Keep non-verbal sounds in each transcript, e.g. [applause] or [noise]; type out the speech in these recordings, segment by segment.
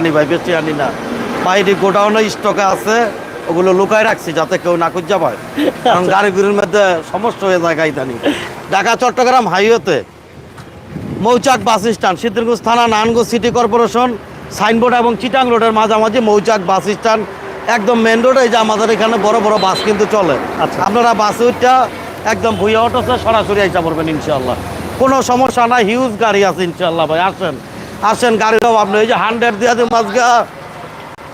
আনি ভাই বেশি আনি না। বাইরে গোডাউনে স্টকে আছে ওগুলো লুকায় রাখছি যাতে কেউ না খুঁজা পায়। কারণ গাড়িগুলির মধ্যে সমস্যা হয়ে যায় গাইতানি। ঢাকা চট্টগ্রাম হাইওয়েতে মৌচাক বাস স্ট্যান্ড সিদ্ধিরগঞ্জ থানা নানগঞ্জ সিটি কর্পোরেশন সাইনবোর্ড এবং চিটাং রোডের মাঝামাঝি মৌচাক বাস স্ট্যান্ড একদম মেন রোডে যে আমাদের এখানে বড় বড় বাস কিন্তু চলে। আচ্ছা। আপনারা বাসে উঠটা একদম ভুইয়া অটোসে সরাসরি আইসা পড়বেন ইনশাল্লাহ কোনো সমস্যা নাই হিউজ গাড়ি আছে ইনশাল্লাহ ভাই আসেন। আসেন গাড়ির অভাব নেই। যে হান্ড্রেড দিয়ে দিম আজকে।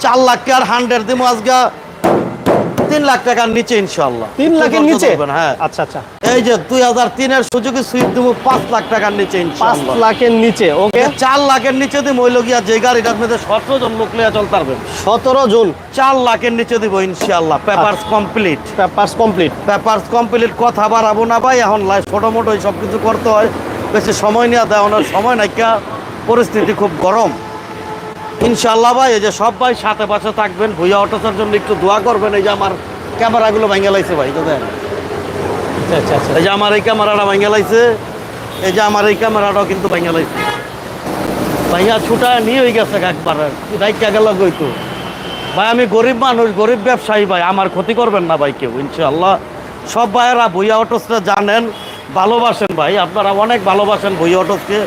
চার লাখ আর হান্ড্রেড দিম আজকে। তিন লাখ টাকার নিচে ইনশাল্লাহ তিন লাখের নিচে? হ্যাঁ। আচ্ছা আচ্ছা। এই যে দুই হাজার তিনের সুযোগে সুইফট দিব পাঁচ লাখ টাকার নিচে পাঁচ লাখের নিচে ওকে? চার লাখের নিচে দিব ওই লগিয়া যে গাড়িটার মধ্যে সতেরো জন লোক লিয়া চলতে পারবেন সতেরো জন? চার লাখের নিচে দিব ইনশাল্লাহ papers complete. Papers complete? Papers complete কথা বাড়াবো না ভাই। এখন লাই ছোটো মোটো সব কিছু করতে হয়। বেশি সময় নেওয়া দেয় ওনার সময় নাইকা পরিস্থিতি খুব গরম। ইনশাল্লাহ ভাই এই যে সব ভাই সাথে পাশে থাকবেন ভুইয়া অটোসের জন্য একটু দোয়া করবেন এই যে আমার ক্যামেরাগুলো ভেঙে লাইছে ভাই তো দেন। আচ্ছা আচ্ছা আচ্ছা। এই যে আমার এই ক্যামেরাটা ভেঙে লাইছে এই যে আমার এই ক্যামেরাটাও কিন্তু ভেঙে লাইছে। ভাইয়া ছুটা নিয়ে হয়ে গেছে একবার দায়িত্ব গেল গইতো ভাই আমি গরিব মানুষ গরিব ব্যবসায়ী ভাই আমার ক্ষতি করবেন না ভাই কেউ ইনশাল্লাহ সব ভাইয়েরা ভুইয়া অটোসটা জানেন ভালোবাসেন ভাই আপনারা অনেক ভালোবাসেন ভুইয়া অটোসকে।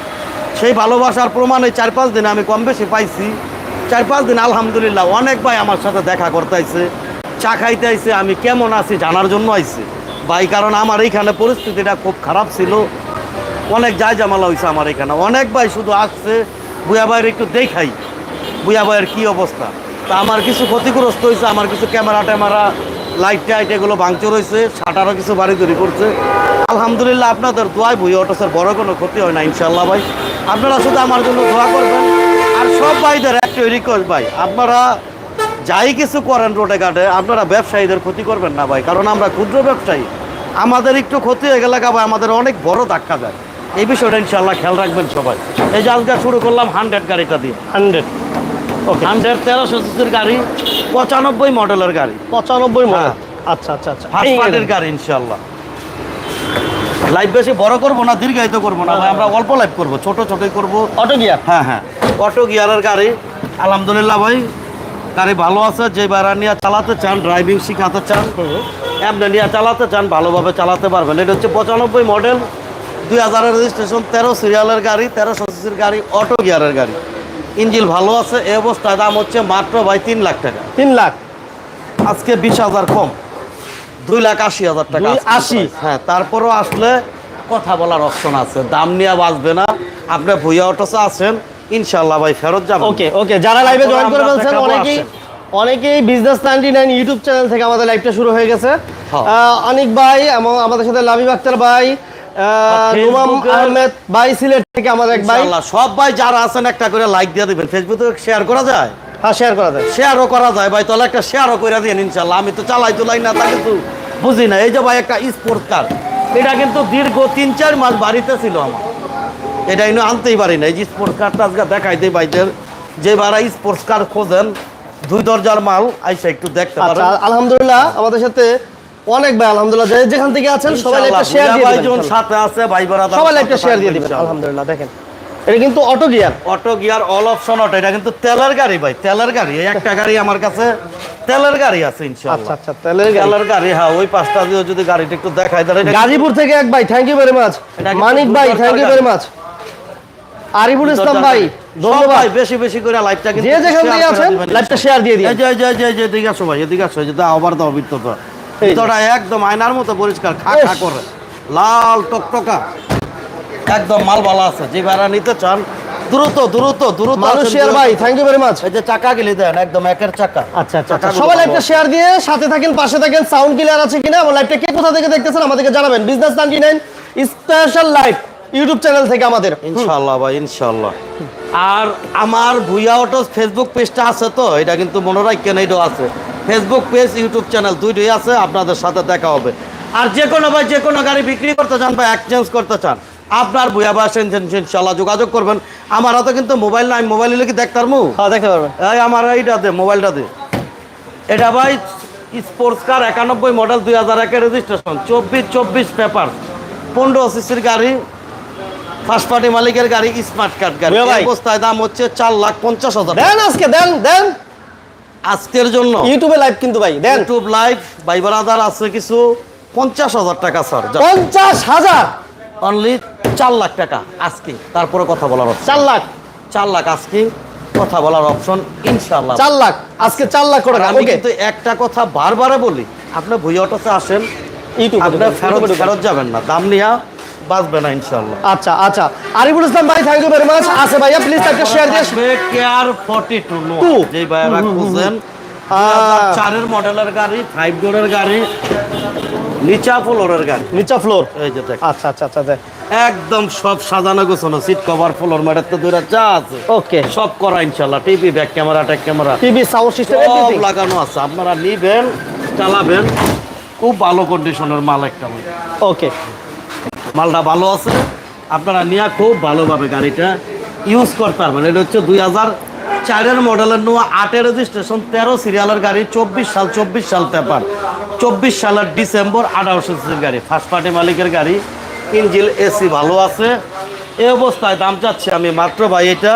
সেই ভালোবাসার প্রমাণ প্রমাণে চার পাঁচ দিন আমি কম বেশি পাইছি। চার পাঁচ দিন আলহামদুলিল্লাহ অনেক ভাই আমার সাথে দেখা করতে আইছে, চা খাইতে আইছে, আমি কেমন আছি জানার জন্য আইছে। ভাই, কারণ আমার এইখানে পরিস্থিতিটা খুব খারাপ ছিল। অনেক যায় জামালা হয়েছে আমার এখানে। অনেক ভাই শুধু আসছে, বুয়া ভাইয়ের একটু দেখাই, বুয়া ভাইয়ের কী অবস্থা। তা আমার কিছু ক্ষতিগ্রস্ত হয়েছে আমার কিছু ক্যামেরা ট্যামেরা, লাইট টাইট এগুলো ভাঙচুর হয়েছে শাটারও কিছু বাড়ি তৈরি করছে। আলহামদুলিল্লাহ আপনাদের দোয়াই বুই অটোসের বড় কোনো ক্ষতি হয় না ইনশাল্লাহ ভাই। আপনারা শুধু আমার জন্য দোয়া করবেন। আর সব ভাইদের একটা রিকোয়েস্ট ভাই আপনারা যাই কিছু করেন রোডে ঘাটে আপনারা ব্যবসায়ীদের ক্ষতি করবেন না ভাই কারণ আমরা ক্ষুদ্র ব্যবসায়ী। আমাদের একটু ক্ষতি হয়ে গেলে ভাই আমাদের অনেক বড় ধাক্কা যায় এই বিষয়টা ইনশাল্লাহ খেয়াল রাখবেন সবাই। এই যে আজকে শুরু করলাম হান্ড্রেড গাড়িটা দিয়ে। হান্ড্রেড ওকে হান্ড্রেড তেরোশো সিসির গাড়ি পঁচানব্বই মডেলের গাড়ি। পঁচানব্বই মডেল হ্যাঁ। আচ্ছা আচ্ছা আচ্ছা। গাড়ি ইনশাল্লাহ লাইভ বেশি বড় করব না দীর্ঘায়িত করব না ভাই। আমরা অল্প লাইভ করব ছোট ছোটই করব। অটো গিয়ার হ্যাঁ হ্যাঁ। অটো গিয়ারের গাড়ি আলহামদুলিল্লাহ ভাই। গাড়ি ভালো আছে যে বেড়া নিয়ে চালাতে চান ড্রাইভিং শিখাতে চান এমনি নিয়ে চালাতে চান ভালোভাবে চালাতে পারবেন। এটা হচ্ছে পঁচানব্বই মডেল দুই হাজারের রেজিস্ট্রেশন তেরো সিরিয়ালের গাড়ি তেরোশো সিসির গাড়ি অটো গিয়ারের গাড়ি। ইঞ্জিল ভালো আছে এ অবস্থায় দাম হচ্ছে মাত্র ভাই তিন লাখ টাকা। তিন লাখ? আজকে বিশ হাজার কম। দুই লাখ আশি হাজার টাকা আশি? হ্যাঁ তারপরও আসলে কথা বলার অপশন আছে। দাম নিয়ে বাঁচবে না। আপনি ভুইয়া অটোসে আছেন ইনশাল্লাহ ভাই ফেরত যাবেন। ওকে ওকে যারা লাইভে জয়েন করে ফেলছেন অনেকেই অনেকেই business ninety nine YouTube channel থেকে আমাদের লাইভটা শুরু হয়ে গেছে। হ্যাঁ। অনিক ভাই এবং আমাদের সাথে লাবিব আক্তার ভাই নুমাম আহমেদ ভাই সিলেট থেকে আমাদের এক ভাই। সব ভাই যারা আছেন একটা করে লাইক দিয়ে দিবেন। ফেসবুকে শেয়ার করা যায়? হ্যাঁ শেয়ার করা যায়। শেয়ারও করা যায়। ভাই তাহলে একটা শেয়ারও করে দিন ইনশাল্লাহ আমি তো চালাই তো লাই না তা কিন্তু বুঝি না এই যে ভাই একটা স্পোর্টস কার এটা কিন্তু দীর্ঘ তিন চার মাস বাড়িতে ছিল আমার। এটা ইনো আনতেই পারি না এই যে স্পোর্টস কারটা আজকে দেখাই দেই ভাইদের যে ভাড়া স্পোর্টস কার খোঁজেন দুই দরজার মাল আইসা একটু দেখতে আচ্ছা পারেন। আলহামদুলিল্লাহ আমাদের সাথে অনেক ভাই আলহামদুলিল্লাহ যেখান থেকে আছেন সবাই একটা শেয়ার দিয়ে দিবেন। সাথে আছে ভাই বেড়াদার সবাই একটা শেয়ার দিয়ে দিবেন আলহামদুলিল্লাহ দেখেন। এটা কিন্তু auto gear auto gear all option auto এটা কিন্তু তেলের গাড়ি ভাই তেলের গাড়ি। এই একটা গাড়ি আমার কাছে তেলের গাড়ি আছে ইনশাআল্লাহ। আচ্ছা আচ্ছা তেলের গাড়ি। তেলের গাড়ি হ্যাঁ ওই পাঁচটা দিয়ে যদি গাড়িটা একটু দেখাই তাহলে এটা গাজীপুর থেকে এক ভাই thank you very much Manik ভাই thank you very much Ariful Islam ভাই ধন্যবাদ। ভাই বেশি বেশি করে লাইভটা কিন্তু যে যেখান থেকে আছেন লাইভটা শেয়ার দিয়ে দিন এই যে এই যে এই যে এদিকে আসো ভাই এদিকে আসো যে দাও আবার দাও বৃত্ত তো এই যে। ভিতরটা একদম আয়নার মতো পরিষ্কার খা খা। করে। লাল টকটকা। একদম মাল ভালো আছে। যে ভাড়া নিতে চান দ্রুত দ্রুত দ্রুত মানুষ শেয়ার ভাই থ্যাংক ইউ ভেরি মাচ এই যে চাকা গেলে দেন একদম একের চাকা। আচ্ছা আচ্ছা আচ্ছা। সবাই লাইভটা শেয়ার দিয়ে সাথে থাকেন পাশে থাকেন সাউন্ড ক্লিয়ার আছে কিনা? এবং লাইভটা কে কোথা থেকে দেখতেছেন আমাদেরকে জানাবেন। Business ninety nine special live YouTube channel থেকে আমাদের। ইনশাল্লাহ ভাই ইনশাল্লাহ আর আমার ভুইয়া অটোস ফেসবুক পেজটা আছে তো এটা কিন্তু মনে রাখেন এইটাও আছে। ফেসবুক পেজ ইউটিউব চ্যানেল দুইটাই আছে আপনাদের সাথে দেখা হবে। আর যে কোনো ভাই যে কোনো গাড়ি বিক্রি করতে চান বা এক্সচেঞ্জ করতে চান আপনার ভুইয়া বা ইনশাল্লাহ যোগাযোগ করবেন। আমার হাতে কিন্তু মোবাইল নাই মোবাইল নিলে কি দেখতার মু হ্যাঁ দেখতে পারবেন। এই আমার এইটা দে মোবাইলটা দে। এটা ভাই স্পোর্টস কার একানব্বই মডেল দুই হাজার একের রেজিস্ট্রেশন চব্বিশ চব্বিশ পেপার পনেরো সিসির গাড়ি ফার্স্ট পার্টি মালিকের গাড়ি স্মার্ট কার্ড গাড়ি। অবস্থায় দাম হচ্ছে চার লাখ পঞ্চাশ হাজার দেন আজকে দেন দেন। আজকের জন্য। ইউটিউবে লাইভ কিন্তু ভাই দেন। ইউটিউব লাইভ ভাই বারাদার আছে কিছু পঞ্চাশ হাজার টাকা স্যার পঞ্চাশ হাজার? অনলি চার লাখ টাকা আজকে। তারপরে কথা বলার চার লাখ। চার লাখ আজকে কথা বলার অপশন ইনশাল্লাহ চার লাখ। আজকে চার লাখ করে টাকা আমি কিন্তু একটা কথা বারবারে বলি আপনি ভুইয়া অটোতে আসেন আপনি ফেরত ফেরত যাবেন না। দাম নিয়া বাঁচবে না ইনশাল্লাহ আচ্ছা আচ্ছা। আরিফুল ইসলাম ভাই থ্যাংক ইউ ভেরি মাচ আছে ভাইয়া প্লিজ একটা শেয়ার দিয়ে কেয়ার ফর্টি টু Two। যে ভাইয়ারা খুঁজেন চারের মডেলের গাড়ি ফাইভ ডোরের গাড়ি নিচা ফ্লোরের গাড়ি। নিচা ফ্লোর? এই যে দেখ। আচ্ছা আচ্ছা আচ্ছা দেখ। একদম সব সাজানো গোছানো সিট কভার ফ্লোর ম্যাটের তো দুইটা চা আছে। ওকে। সব করা ইনশাল্লাহ। টিভি ব্যাক ক্যামেরা ট্যাক ক্যামেরা টিভি সাউন্ড সিস্টেম সব লাগানো আছে। আপনারা নিবেন চালাবেন। খুব ভালো কন্ডিশনের মাল একটা। ওকে। মালটা ভালো আছে। আপনারা নিয়ে খুব ভালোভাবে গাড়িটা ইউজ করতে পারবেন। এটা হচ্ছে দুই হাজার চারের মডেলের নোয়া আটের রেজিস্ট্রেশন তেরো সিরিয়ালের গাড়ি চব্বিশ সাল চব্বিশ সাল পেপার চব্বিশ সালের ডিসেম্বর আঠারোশো সিসির গাড়ি। ফার্স্ট পার্টি মালিকের গাড়ি ইঞ্জিল এসি ভালো আছে। এ অবস্থায় দাম চাচ্ছি আমি মাত্র ভাই এটা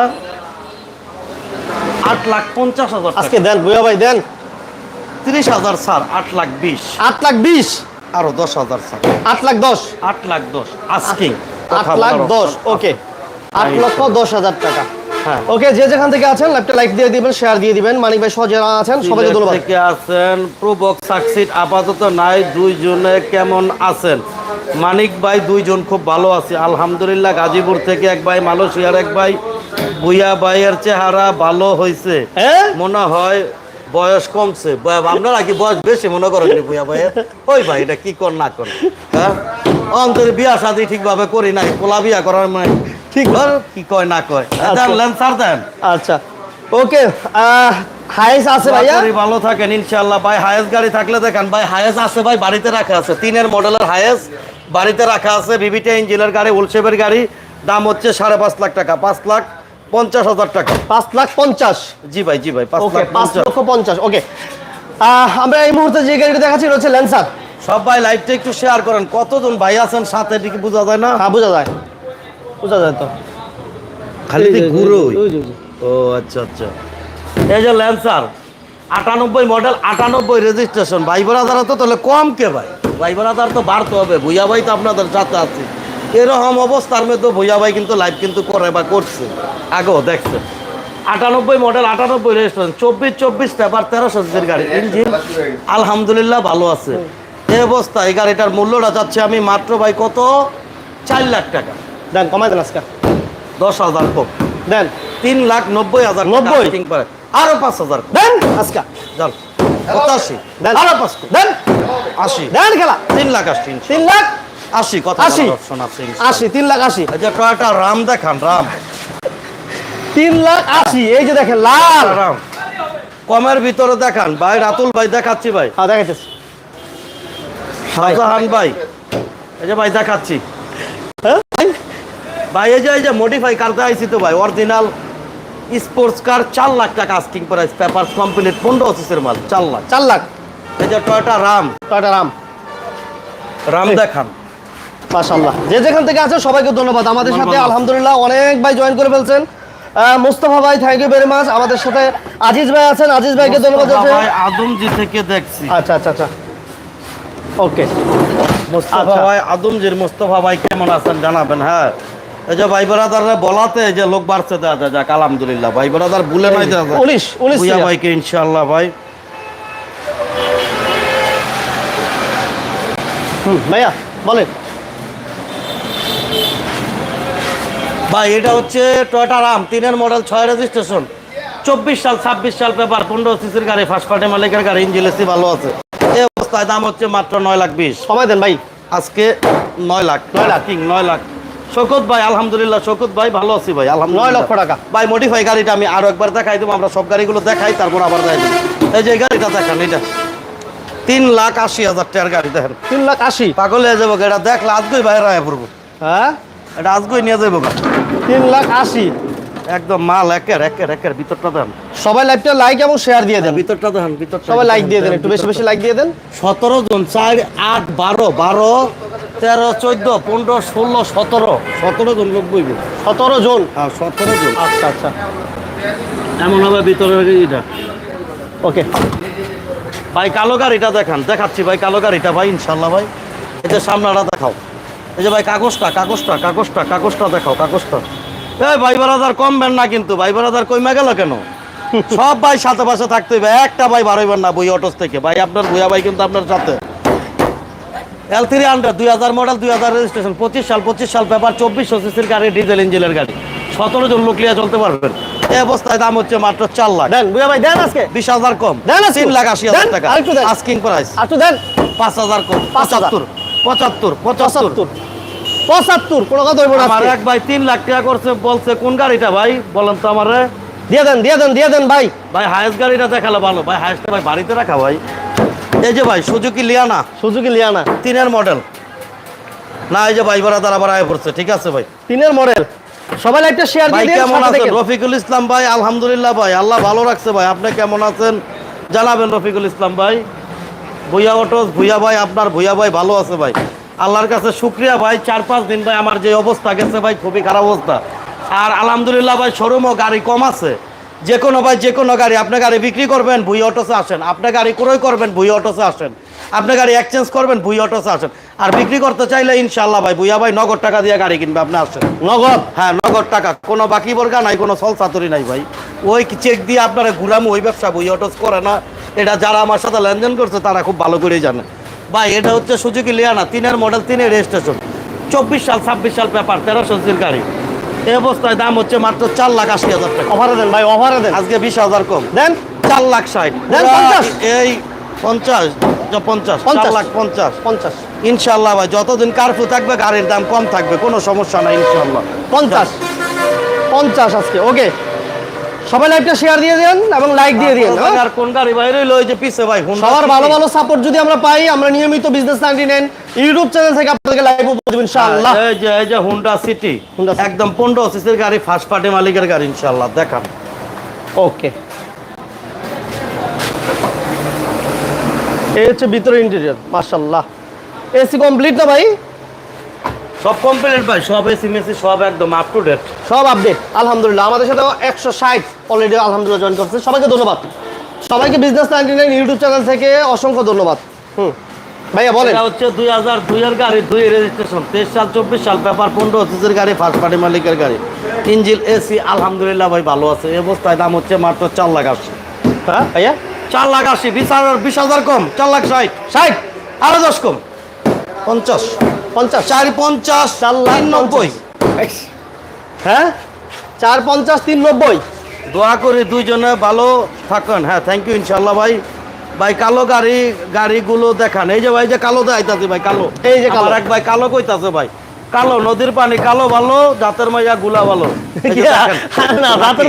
আট লাখ পঞ্চাশ হাজার আজকে দেন ভুয়া ভাই দেন। তিরিশ হাজার স্যার আট লাখ বিশ। আট লাখ বিশ? আরও দশ হাজার স্যার। আট লাখ দশ? আট লাখ দশ আজকে আট লাখ দশ ওকে আট লক্ষ দশ হাজার টাকা। ওকে যে যেখান থেকে আছেন ল্যাপটপ লাইক দিয়ে দিবেন শেয়ার দিয়ে দিবেন মানিক ভাই সহ যারা আছেন সবাইকে ধন্যবাদ। থেকে আছেন প্রবক সাকসিড আপাতত নাই দুইজনে কেমন আছেন? মানিক ভাই দুইজন খুব ভালো আছে আলহামদুলিল্লাহ গাজীপুর থেকে এক ভাই মালয়েশিয়ার এক ভাই ভুইয়া ভাইয়ের চেহারা ভালো হয়েছে হ্যাঁ মনে হয় বয়স কমছে। বয়- আপনারা কি বয়স বেশি মনে করেন ভুইয়া ভাইয়ের? ওই ভাই এটা কি কর না কর। হ্যাঁ? অন্তরে বিয়া শাদি ঠিকভাবে করি নাই পোলা বিয়া করার মানে ঠিক কি কয় না কয়? আচ্ছা। দেন স্যার দেন। আচ্ছা। ওকে হাইস আছে ভাইয়া? ভালো থাকেন ইনশাআল্লাহ। ভাই হায়েস গাড়ি থাকলে দেখেন ভাই হায়েস আছে ভাই বাড়িতে রাখা আছে। তিনের মডেলের হায়েস বাড়িতে রাখা আছে। ইঞ্জিনের গাড়ি উলসেপের গাড়ি। দাম হচ্ছে সাড়ে পাঁচ লাখ টাকা পাঁচ লাখ পঞ্চাশ হাজার টাকা। পাঁচ লাখ পঞ্চাশ? জি ভাই জি ভাই পাঁচ লাখ লক্ষ পঞ্চাশ ওকে। আমরা এই মুহূর্তে যে গাড়িটা দেখাচ্ছি এটা হচ্ছে ল্যান্সার সব ভাই লাইভটা একটু শেয়ার করেন। কতজন ভাই আছেন? সাথে বোঝা যায় না? হ্যাঁ বোঝা যায়। বোঝা যায় তো। খালি। ও আচ্ছা আচ্ছা। এই যে ল্যান্সার আটানব্বই মডেল আটানব্বই রেজিস্ট্রেশন ভাই তো তাহলে কম কে ভাই? তো বাড়তে হবে। ভুইয়া ভাই তো আপনাদের সাথে আছে। এরকম অবস্থার মধ্যে ভুইয়া ভাই কিন্তু লাইভ কিন্তু করে বা করছে। আগেও দেখছে। আটানব্বই মডেল আটানব্বই রেজিস্ট্রেশন চব্বিশ চব্বিশ পেপার তেরোশো সিসির গাড়ি। ইঞ্জিন আলহামদুলিল্লাহ ভালো আছে। এই অবস্থা এই গাড়িটার মূল্যটা যাচ্ছে আমি মাত্র ভাই কত? চার লাখ টাকা। দেন কমাই দেন আজকে। দশ হাজার কম। দেন। তিন লাখ নব্বই হাজার টাকা 90? asking করে। আরও পাঁচ হাজার। দেন আজকে। চল পঁচাশি। দেন। আরও পাঁচ দেন। আশি। দেন খেলা। তিন লাখ আশি তিন লাখ? আশি কত আশি। আশি তিন লাখ আশি। টয়টা রাম দেখান রাম। তিন লাখ আশি। এই যে দেখেন লাল। রাম? কমের ভিতরে দেখান। ভাই রাতুল ভাই দেখাচ্ছি ভাই। হ্যাঁ দেখাইতেছি। শাহজাহান ভাই। এই যে ভাই দেখাচ্ছি। ভাই এই যে এই যে মডিফাই কারতে আইছি তো ভাই অরিজিনাল স্পোর্টস কার চার লাখ টাকা আস্কিং প্রাইস পেপার কমপ্লিট পনেরো অফিসের মাল চার লাখ। চার লাখ। এই যে Toyota Raum Toyota Raum Raum দেখান। মাশাল্লাহ যে যেখান থেকে আছে সবাইকে ধন্যবাদ। আমাদের সাথে আলহামদুলিল্লাহ অনেক ভাই জয়েন করে ফেলছেন। মুস্তফা ভাই থ্যাংক ইউ ভেরি মাচ আমাদের সাথে আজিজ ভাই আছেন। আজিজ ভাইকে ধন্যবাদ মোস্তফা ভাই আদমজি থেকে দেখছি। আচ্ছা আচ্ছা আচ্ছা। ওকে মোস্তফা। আচ্ছা। ভাই আদমজির মুস্তফা ভাই কেমন আছেন জানাবেন হ্যাঁ? এই যে ভাই ব্রাদাররা বলাতে যে লোক বাড়ছে যায় যাক আলহামদুলিল্লাহ। ভাই ব্রাদার ভুলে নাই যায় উনিশ উনিশ ভাইকে ইনশাআল্লাহ ভাই। হুম, ভাইয়া বলেন। ভাই এটা হচ্ছে টয়টা রাম তিনের মডেল ছয় রেজিস্ট্রেশন চব্বিশ সাল ছাব্বিশ সাল পেপার পনেরো সিসির গাড়ি ফার্স্ট পার্টি মালিকের গাড়ি ইঞ্জিন এসি ভালো আছে। এই অবস্থায় দাম হচ্ছে মাত্র নয় লাখ বিশ। সময় দেন ভাই। আজকে নয় লাখ। নয় লাখ। নয় লাখ। শকত ভাই আলহামদুলিল্লাহ শকত ভাই ভালো আছি ভাই আলহামদুলিল্লাহ। নয় লক্ষ টাকা। ভাই মডিফাই গাড়িটা আমি আরও একবার দেখাই দেবো আমরা সব গাড়িগুলো দেখাই তারপর আবার দেখাই দেবো। এই যে গাড়িটা দেখান এটা। তিন লাখ আশি হাজার টাকার গাড়ি দেখেন। তিন লাখ আশি? পাগল হয়ে যাব এটা দেখলে আজকেই বাইরে আয় পড়ব। হ্যাঁ? এটা আজকেই নিয়ে যাব গা। তিন লাখ আশি? একদম মাল একের একের একের ভিতরটা দেন। সবাই লাইভটা লাইক এবং শেয়ার দিয়ে দেন। ভিতরটা দেন ভিতরটা সবাই লাইক দিয়ে দেন একটু বেশি বেশি লাইক দিয়ে দেন। সতেরো জন চার আট বারো বারো তেরো চোদ্দ পনেরো ষোলো সতেরো। সতেরো জন লোক বইবে। সতেরো জন? হ্যাঁ সতেরো জন। আচ্ছা আচ্ছা। এমন হবে ভিতরে এটা ওকে। ভাই কালো গাড়িটা দেখান। দেখাচ্ছি ভাই কালো গাড়িটা ভাই ইনশাল্লাহ ভাই। এই যে সামনাটা দেখাও। এই যে ভাই কাগজটা কাগজটা কাগজটা কাগজটা দেখাও কাগজটা। এই ভাই বারাদার কমবেন না কিন্তু। ভাই বারাদার কইমা গেল কেন? সব ভাই সাথে পাশে থাকতে হবে একটা ভাই বাড়াইবেন না বই অটোস থেকে। ভাই আপনার ভুয়া ভাই কিন্তু আপনার সাথে। এল থ্রি হান্ড্রেড দুই হাজার মডেল দুই হাজার রেজিস্ট্রেশন পঁচিশ সাল পঁচিশ সাল পেপার চব্বিশ সিসির গাড়ি ডিজেল ইঞ্জিনের গাড়ি। সতেরো জন লোক লিয়ে চলতে পারবেন। এই অবস্থায় দাম হচ্ছে মাত্র চার লাখ। দেন বুয়া ভাই দেন আজকে। বিশ হাজার কম। দেন তিন লাখ আশি হাজার টাকা। আস্কিং প্রাইস আর দেন। পাঁচ হাজার কম। পঁচাত্তর পঁচাত্তর পঁচাত্তর। পঁচাত্তর। পঁচাত্তর কোনো কথা হইব না আমার এক ভাই তিন লাখ টাকা করছে বলছে কোন গাড়িটা ভাই? বলেন তো আমারে। দিয়ে দেন দিয়ে দেন দিয়ে দেন ভাই। ভাই হায়েস্ট গাড়িটা দেখালে ভালো। ভাই হায়েস্টটা ভাই বাড়িতে রাখা ভাই। এই যে ভাই সুজুকি লিয়ানা সুজুকি লিয়ানা তিনের মডেল না এই যে ভাই ভাড়া তারা আবার আয় পড়ছে ঠিক আছে ভাই। তিনের মডেল সবাই একটা শেয়ার দিয়ে দিন কেমন আছেন? রফিকুল ইসলাম ভাই আলহামদুলিল্লাহ ভাই আল্লাহ ভালো রাখছে ভাই। আপনি কেমন আছেন? জানাবেন রফিকুল ইসলাম ভাই। ভুইয়া অটোস ভুইয়া ভাই আপনার ভুইয়া ভাই ভালো আছে ভাই। আল্লাহর কাছে শুক্রিয়া ভাই চার পাঁচ দিন ভাই আমার যে অবস্থা গেছে ভাই খুবই খারাপ অবস্থা। আর আলহামদুলিল্লাহ ভাই শোরুমও গাড়ি কম আছে। যে কোনো ভাই যে কোনো গাড়ি আপনি গাড়ি বিক্রি করবেন ভুই অটোসে আসেন। আপনি গাড়ি ক্রয় করবেন ভুই অটোসে আসেন। আপনি গাড়ি এক্সচেঞ্জ করবেন ভুই অটোসে আসেন। আর বিক্রি করতে চাইলে ইনশাল্লাহ ভাই ভুইয়া ভাই নগদ টাকা দিয়ে গাড়ি কিনবে আপনি আসেন। নগদ? হ্যাঁ নগদ টাকা। কোনো বাকি বর্গা নাই কোনো সল চাতুরি নাই ভাই। ওই চেক দিয়ে আপনারা ঘুরামো ওই ব্যবসা ভুই অটোস করে না। এটা যারা আমার সাথে লেনদেন করছে তারা খুব ভালো করেই জানে। ভাই এটা হচ্ছে সুজুকি লিয়ানা তিনের মডেল তিনের রেজিস্ট্রেশন চব্বিশ সাল ছাব্বিশ সাল পেপার তেরোশো সির গাড়ি। এই অবস্থায় দাম হচ্ছে মাত্র চার লাখ আশি হাজার টাকা। অফারে দেন ভাই অফারে দেন। আজকে বিশ হাজার কম। দেন। চার লাখ ষাট। দেন পঞ্চাশ। এই পঞ্চাশ পঞ্চাশ। চার। লাখ পঞ্চাশ। পঞ্চাশ। ইনশাল্লাহ ভাই যতদিন কারফু থাকবে গাড়ির দাম কম থাকবে কোনো সমস্যা নাই ইনশাল্লাহ পঞ্চাশ। পঞ্চাশ আজকে ওকে। সবাই লাইভটা শেয়ার দিয়ে দেন এবং লাইক দিয়ে দিন হ্যাঁ? আর কোন গাড়ি বাইরে রইল যে পিছে ভাই সবার ভালো ভালো সাপোর্ট যদি আমরা পাই আমরা নিয়মিত business ninety nine YouTube channel থেকে আপনাদেরকে লাইভ উপর ইনশাআল্লাহ। এই যে এই যে হুন্ডা সিটি। একদম পনেরো সিসির গাড়ি ফার্স্ট পার্টি মালিকের গাড়ি ইনশাল্লাহ দেখান। ওকে এই হচ্ছে ভিতরে ইন্টেরিয়র মাশাআল্লাহ। এসি কমপ্লিট না ভাই? সব কমপ্লিট ভাই সব এসি মেসি সব একদম আপ টু ডেট সব আপডেট আলহামদুলিল্লাহ আমাদের সাথে একশো ষাট অলরেডি আলহামদুলিল্লাহ জয়েন করছে। সবাইকে ধন্যবাদ। সবাইকে business ninety nine YouTube channel থেকে অসংখ্য ধন্যবাদ। হুম। ভাইয়া বলেন। এটা হচ্ছে দুই হাজার দুইয়ের গাড়ি দুই রেজিস্ট্রেশন তেইশ সাল চব্বিশ সাল পেপার পনেরো সিসির গাড়ি ফার্স্ট পার্টি মালিকের গাড়ি। ইঞ্জিল এসি আলহামদুলিল্লাহ ভাই ভালো আছে। এই অবস্থায় দাম হচ্ছে মাত্র চার লাখ আশি। হ্যাঁ ভাইয়া? চার লাখ আশি বিশ হাজার বিশ হাজার কম চার লাখ ষাট। ষাট আরও দশ কম। পঞ্চাশ। পঞ্চাশ। চার পঞ্চাশ চার লাখ নব্বই। হ্যাঁ? চার পঞ্চাশ তিন নব্বই। দোয়া করি দুইজনে ভালো থাকেন। হ্যাঁ থ্যাংক ইউ ইনশাল্লাহ ভাই। ভাই কালো গাড়ি গাড়িগুলো দেখান। এই যে ভাই যে কালো দেখাইতাছে ভাই কালো। এই যে কালো। এক ভাই কালো কইতাছে ভাই। কালো নদীর পানি কালো ভালো জাতের মাইয়া গুলা ভালো। দেখেন। না পর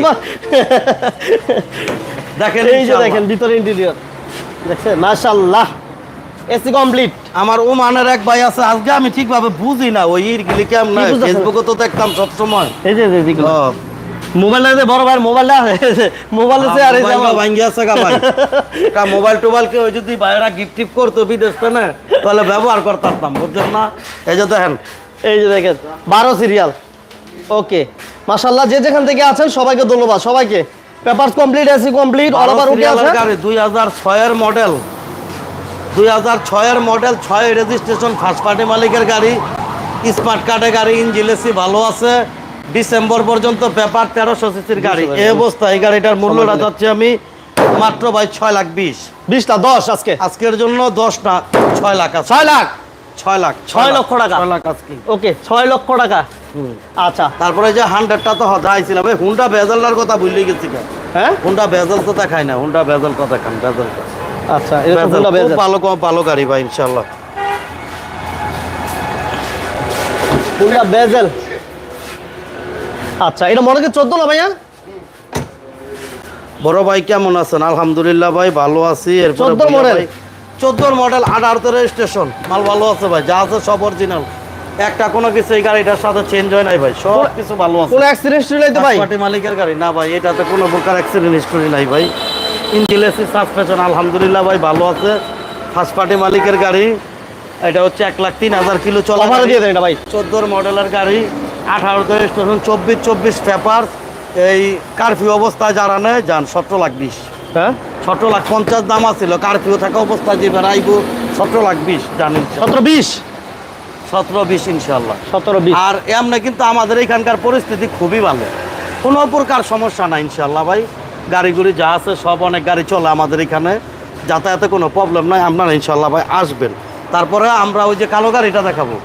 দেখেন এই যে দেখেন ভিতরে ইন্টেরিয়র দেখছেন? মাশাআল্লাহ। AC complete. আমার ওমানের এক ভাই আছে আজকে আমি ঠিকভাবে বুঝি না ওই ইরগিলি কেমন কি বুঝতেছেন? ফেসবুকে তো দেখতাম সবসময়। এই যে যেগুলো ও, মোবাইলটা যে বড় ভাই মোবাইলটা মোবাইল আছে আর এই আমার- ভাঙ্গি আছে গা ভাই। [laughs] তা মোবাইল টোবাইল কেউ যদি ভাইরা গিফট টিপ করতো বিদেশ না তাহলে ব্যবহার করতাম বুঝছেন না? এই যে দেখেন। এই যে দেখেন বারো সিরিয়াল ওকে মাশাল্লাহ যে যেখান থেকে আছেন সবাইকে ধন্যবাদ সবাইকে। Papers complete AC complete all over okay আছে গাড়ি দুই হাজার ছয়ের মডেল দুই হাজার ছয়ের মডেল ছয় রেজিস্ট্রেশন ফার্স্ট পার্টি মালিকের গাড়ি স্মার্ট কার্ডের গাড়ি ইঞ্জিন এসি ভালো আছে। ডিসেম্বর পর্যন্ত পেপার তেরোশো সিসির গাড়ি। এই অবস্থা এই গাড়িটার মূল্যটা যাচ্ছে আমি মাত্র ভাই ছয় লাখ বিশ। বিশটা দশ আজকে। আজকের জন্য দশটা ছয় লাখ ছয় লাখ? ছয় লাখ ছয় লক্ষ টাকা। ছয় লাখ আজকে। ওকে ছয় লক্ষ টাকা? আচ্ছা। তারপরে যে হান্ড্রেডটা তো হদাইছিলাম এই হুন্ডা বেজালটার কথা ভুলে গেছি হ্যাঁ? হুন্ডা বেজাল তো দেখায় না। হুন্ডা বেজাল তো দেখান বেজাল আচ্ছা এটা ভালো গাড়ি ভাই বেজাল। আচ্ছা এটা মনে কি চোদ্দ না ভাইয়া? বড় ভাই কেমন আছেন? আলহামদুলিল্লাহ ভাই ভালো আছি। এরপরে 14 মডেল। চোদ্দোর মডেল আঠারোতে রেজিস্ট্রেশন মাল ভালো আছে ভাই যা আছে সব অরিজিনাল একটা কোনো কিছু এই গাড়িটার সাথে চেঞ্জ হয় নাই ভাই সব কিছু ভালো আছে। কোনো অ্যাক্সিডেন্ট হিস্ট্রি ভাই? মালিকের গাড়ি না ভাই এটাতে কোনো প্রকার অ্যাক্সিডেন্ট হিস্টোরি নাই ভাই। ইঞ্জিন এসি সাসপেনশন আলহামদুলিল্লাহ ভাই ভালো আছে। ফার্স্ট পার্টি মালিকের গাড়ি এটা হচ্ছে এক লাখ তিন হাজার কিলো চলা দিয়ে দেন এটা ভাই। চোদ্দোর মডেলের গাড়ি আঠারোতে রেজিস্ট্রেশন চব্বিশ চব্বিশ পেপার। এই কারফিউ অবস্থায় যারা নেয় যান সতেরো লাখ বিশ। হ্যাঁ? সতেরো লাখ পঞ্চাশ দাম আছিল কারফিউ থাকা অবস্থায় যে বেড়াইব সতেরো লাখ বিশ জানেন সতেরো বিশ? সতেরো বিশ ইনশাল্লাহ। সতেরো বিশ। আর এমনি কিন্তু আমাদের এখানকার পরিস্থিতি খুবই ভালো। কোনো প্রকার সমস্যা নাই ইনশাল্লাহ ভাই। গাড়িগুড়ি যা আছে সব অনেক গাড়ি চলে আমাদের এখানে। যাতায়াতে কোনো প্রবলেম নাই আপনারা ইনশাল্লাহ ভাই আসবেন। তারপরে আমরা ওই যে কালো গাড়িটা দেখাবো।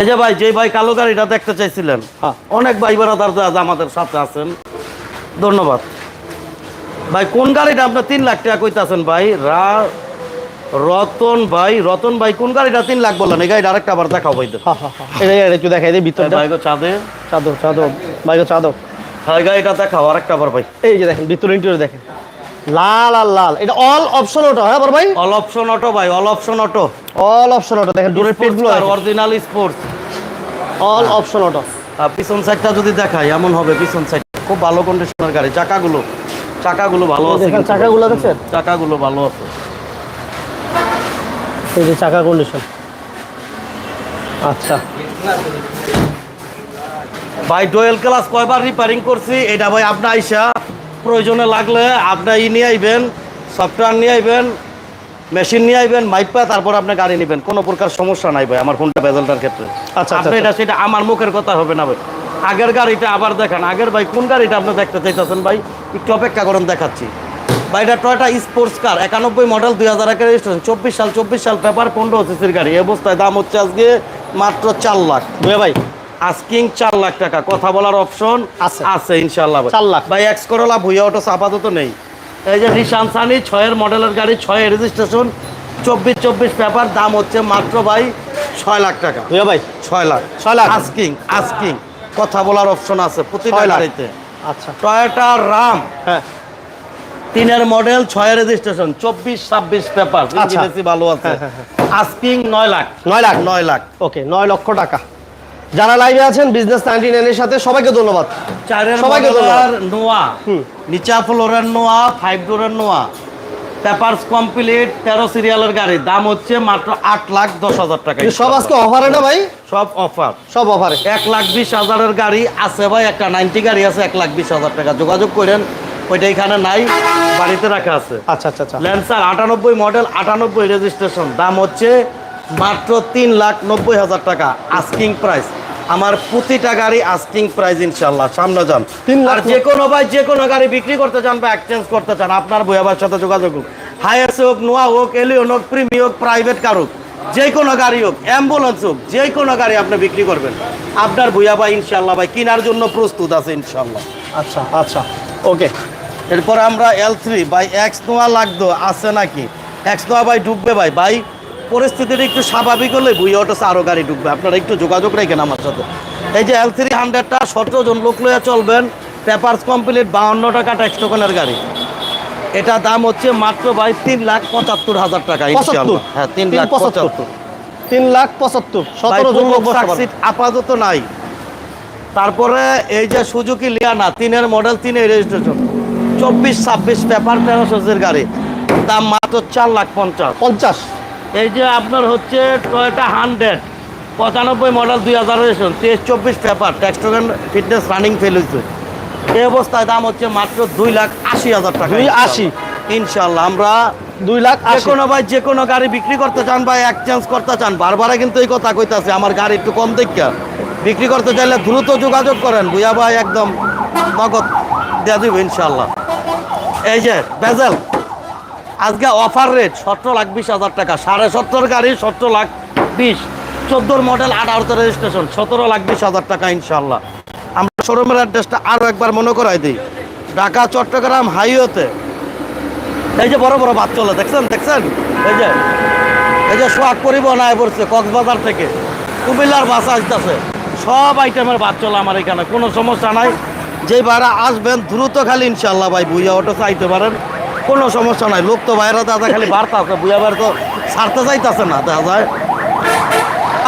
এই যে ভাই যে ভাই কালো গাড়িটা দেখতে চাইছিলেন হ্যাঁ। অনেক ভাই বেড়াদার আমাদের সাথে আছেন। ধন্যবাদ। ভাই কোন গাড়িটা আপনার তিন লাখ টাকা কইতাছেন ভাই? রা রতন ভাই রতন ভাই কোন গাড়িটা তিন লাখ বললেন? এই গাড়িটা আরেকটা আবার দেখাও ভাই হ্যাঁ হ্যাঁ এটা একটু দেখাই দিই ভিতরটা। ভাই গো চাঁদে। চাদর ভাই গো চাদর হ্যাঁ গাড়িটা দেখাও আরেকটা আবার ভাই। এই যে দেখেন ভিতর ইন্টেরিয়র দেখেন। লাল আর লাল এটা অল অপশন অটো হ্যাঁ বড় ভাই? অল অপশন অটো ভাই all option auto all option auto দেখেন ডোরের পেটগুলো original sports all option auto পিছন সাইডটা যদি দেখাই এমন হবে পিছন সাইড খুব ভালো কন্ডিশনের গাড়ি চাকাগুলো চাকাগুলো ভালো আছে দেখেন। চাকাগুলো দেখছেন? চাকাগুলো ভালো আছে। এই যে চাকা কন্ডিশন আচ্ছা। ভাই ডোয়েল ক্লাস কয়বার রিপেয়ারিং করছি? এটা ভাই আপনি আইসা প্রয়োজনে লাগলে আপনি ই নিয়ে আইবেন সফটওয়্যার নিয়ে আইবেন মেশিন নিয়ে আইবেন মাইপা তারপর আপনি গাড়ি নেবেন। কোনো প্রকার সমস্যা নাই ভাই আমার ফোনটা বেজালটার ক্ষেত্রে। আচ্ছা, আপনি আচ্ছা। এটা সেটা আমার মুখের কথা হবে না ভাই। আগের গাড়িটা আবার দেখান। আগের ভাই কোন গাড়িটা আপনি দেখতে চাইতেছেন ভাই? একটু অপেক্ষা করেন দেখাচ্ছি। ভাই এটা টয়টা স্পোর্টস কার একানব্বই মডেল দুই হাজার একের রেজিস্ট্রেশন চব্বিশ সাল চব্বিশ সাল পেপার পনেরো সিসির গাড়ি। এই অবস্থায় দাম হচ্ছে আজকে মাত্র চার লাখ। ভাই আস্কিং চার লাখ টাকা। কথা বলার অপশন আছে। আছে ইনশাল্লাহ। চার লাখ। ভাই এক্স করোলা ভুইয়া অটো আপাতত নেই। এই যে রিশান সানি ছয়ের মডেলের গাড়ি ছয়ের রেজিস্ট্রেশন চব্বিশ চব্বিশ পেপার দাম হচ্ছে মাত্র ভাই ছয় লাখ টাকা। বুঝে ভাই। ছয় লাখ। ছয় লাখ। আস্কিং আস্কিং কথা বলার অপশন আছে প্রতিটা। গাড়িতে। আচ্ছা। টয়োটা রাম হ্যাঁ। তিনের মডেল ছয় রেজিস্ট্রেশন চব্বিশ ছাব্বিশ পেপার আচ্ছা। ভালো আছে। হ্যাঁ, হ্যাঁ, আস্কিং নয় লাখ। নয় লাখ। নয় লাখ। ওকে নয় লক্ষ টাকা। যারা লাইভে আছেন বিজনেস নাইনটি নাইনের সাথে সবাইকে ধন্যবাদ। চারের সবাইকে মডেলের নোয়া হুম। নিচা ফ্লোরের নোয়া ফাইভ ডোরের নোয়া। পেপারস কমপ্লিট তেরো সিরিয়ালের গাড়ি। দাম হচ্ছে মাত্র আট লাখ দশ হাজার টাকা। সব আজকে অফারে না ভাই? সব অফার সব অফারে এক লাখ বিশ হাজারের গাড়ি আছে ভাই একটা নাইনটি গাড়ি আছে এক লাখ বিশ হাজার টাকা। যোগাযোগ করেন ওইটা এখানে নাই বাড়িতে রাখা আছে। আচ্ছা আচ্ছা আচ্ছা। ল্যান্সার আটানব্বই মডেল আটানব্বই রেজিস্ট্রেশন দাম হচ্ছে মাত্র তিন লাখ নব্বই হাজার টাকা আস্কিং প্রাইস আমার প্রতিটা গাড়ি আস্কিং প্রাইস ইনশাল্লাহ সামনে যান। আর যে কোনো ভাই যে কোনো গাড়ি বিক্রি করতে চান বা এক্সচেঞ্জ করতে চান আপনার বইয়াবার সাথে যোগাযোগ হোক হাইয়ার্স হোক নোয়া হোক এলিয়ন হোক প্রিমি হোক প্রাইভেট কার হোক যে কোনো গাড়ি হোক অ্যাম্বুলেন্স হোক যে কোনো গাড়ি আপনি বিক্রি করবেন। আপনার ভুয়া ভাই ইনশাল্লাহ ভাই কেনার জন্য প্রস্তুত আছে ইনশাল্লাহ আচ্ছা আচ্ছা। ওকে এরপর আমরা L three by X Noah লাগতো আছে নাকি? এক্স নোয়া ভাই ডুববে ভাই। ভাই পরিস্থিতিটা একটু স্বাভাবিক হলে বুই অটো আরও গাড়ি ঢুকবে। আপনারা একটু যোগাযোগ রাখেন আমার সাথে। এই যে এল থ্রি হান্ড্রেডটা সতেরো জন লোক লইয়া চলবেন পেপারস কমপ্লিট বাউন্ন টাকা ট্যাক্স টোকেনের গাড়ি। এটা দাম হচ্ছে মাত্র ভাই তিন লাখ পঁচাত্তর হাজার টাকা হ্যাঁ তিন লাখ পঁচাত্তর। তিন লাখ পঁচাত্তর সতেরো জন লোক আপাতত নাই। তারপরে এই যে সুজুকি লিয়ানা তিনের মডেল তিনের রেজিস্ট্রেশন চব্বিশ ছাব্বিশ পেপার তেরোশোর গাড়ি। দাম মাত্র চার লাখ পঞ্চাশ। পঞ্চাশ। এই যে আপনার হচ্ছে টয়োটা হান্ড্রেড পঁচানব্বই মডেল দুই হাজার রেজিস্ট্রেশন তেইশ চব্বিশ paper tax token fitness running fail হয়েছে। এই অবস্থায় দাম হচ্ছে মাত্র দুই লাখ আশি হাজার টাকা। দুই আশি। ইনশাল্লাহ আমরা দুই লাখ যে কোনো ভাই যে কোনো গাড়ি বিক্রি করতে চান বা এক্সচেঞ্জ করতে চান বারবারে কিন্তু এই কথা কইতাছে আমার গাড়ি একটু কম দেখা বিক্রি করতে চাইলে দ্রুত যোগাযোগ করেন বুয়া ভাই একদম নগদ দিয়ে দিব ইনশাল্লাহ এই যে বেজেল। আজকে অফার রেট সতেরো লাখ বিশ হাজার টাকা। সাড়ে সত্তর গাড়ি সতেরো লাখ বিশ। চোদ্দোর মডেল আঠারোতে রেজিস্ট্রেশন সতেরো লাখ বিশ হাজার টাকা ইনশাল্লাহ আমরা শোরুমের অ্যাড্রেসটা আরও একবার মনে করাই দিই। ঢাকা, চট্টগ্রাম হাইওয়েতে এই যে বড় বড় বাস চলে দেখছেন দেখছেন? এই যে এই যে সোয়াগ পরিবহন আয় পড়ছে কক্সবাজার থেকে। কুমিল্লার বাস আসতেছে। সব আইটেমের বাস চলে আমার এখানে, কোনো সমস্যা নাই। যেই ভাড়া আসবেন, দ্রুত খালি ইনশাল্লাহ ভাই, বুইয়া অটো চাইতে পারেন। কোনো সমস্যা নাই। লোক তো বাইরে দাদা খালি বার্তা আছে বুইয়া তো ছাড়তে চাইতেছে না দেখা যায়।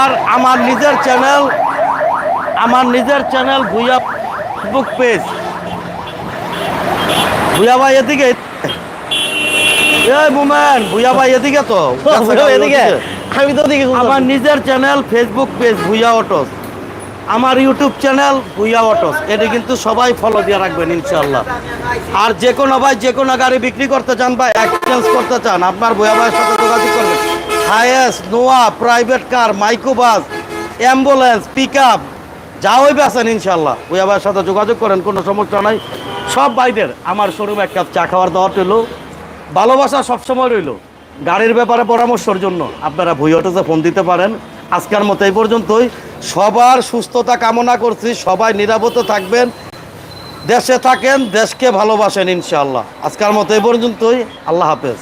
আর আমার নিজের চ্যানেল আমার নিজের channel Bhuiya Facebook page Bhuiya ভাই এদিকে। এই মোমেন ভুইয়া ভাই এদিকে তো। [laughs] এদিকে। আমি তো আমার নিজের channel Facebook page Bhuiya Autos আমার ইউটিউব চ্যানেল ভুইয়া অটোস। এটা কিন্তু সবাই ফলো দিয়ে রাখবেন ইনশাল্লাহ আর যে কোনো ভাই, যে কোনো গাড়ি বিক্রি করতে চান বা এক্সচেঞ্জ করতে চান, আপনার ভুইয়া ভাইয়ের সাথে যোগাযোগ করবেন। Hiace Noah private car microbus ambulance pick up যা হইবে আছেন ইনশাল্লাহ ভুইয়া ভাইয়ের সাথে যোগাযোগ করেন, কোনো সমস্যা নাই। সব ভাইদের আমার শোরুমে এক কাপ চা খাওয়ার দাওয়াত হইল ভালোবাসা সবসময় রইল। গাড়ির ব্যাপারে পরামর্শের জন্য আপনারা ভুই অটোতে ফোন দিতে পারেন। আজকের মতো এই পর্যন্তই। সবার সুস্থতা কামনা করছি, সবাই নিরাপদে থাকবেন, দেশে থাকেন, দেশকে ভালোবাসেন ইনশাআল্লাহ। আজকের মতো এই পর্যন্তই, আল্লাহ হাফেজ।